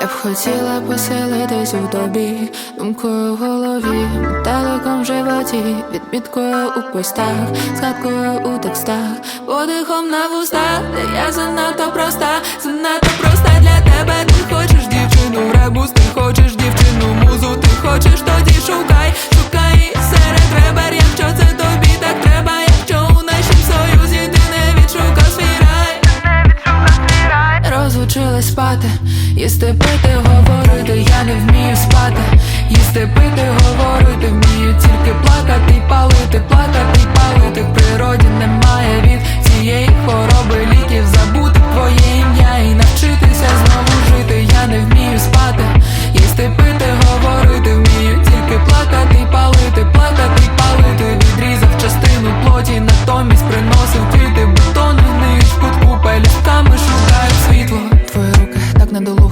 Я б хотіла поселитись у тобі, думкою в голові, далеком в животі, відміткою у постах, згадкою у текстах, подихом на вустах, де я занадто проста. Розучилась спати, їсти пити, говорити, я не вмію спати, їсти пити, говорити,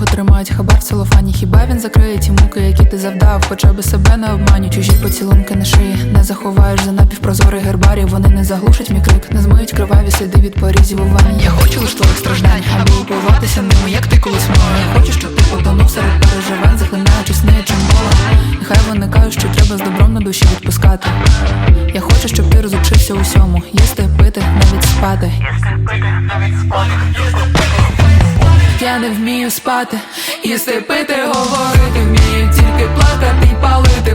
недолуго тримають хабар в целофані. Хіба він закриє ті муки, які ти завдав? Хоча би себе не обманю, чужі поцілунки на шиї не заховаєш за напівпрозорий гербарій. Вони не заглушать мій крик, не змиють криваві сліди від порізів у ванні. Я хочу лиш твоїх страждань, аби упиватися ними, як ти колись мною. Я хочу, щоб ти потонув серед переживань, захлинаючись нечим болем. Нехай вони кажуть, що треба з добром на душі відпускати. Я хочу, щоб ти розучився усьому, їсти, пити, навіть спати я не вмію спати, їсти пити, говорити вмію, тільки плакати й палити.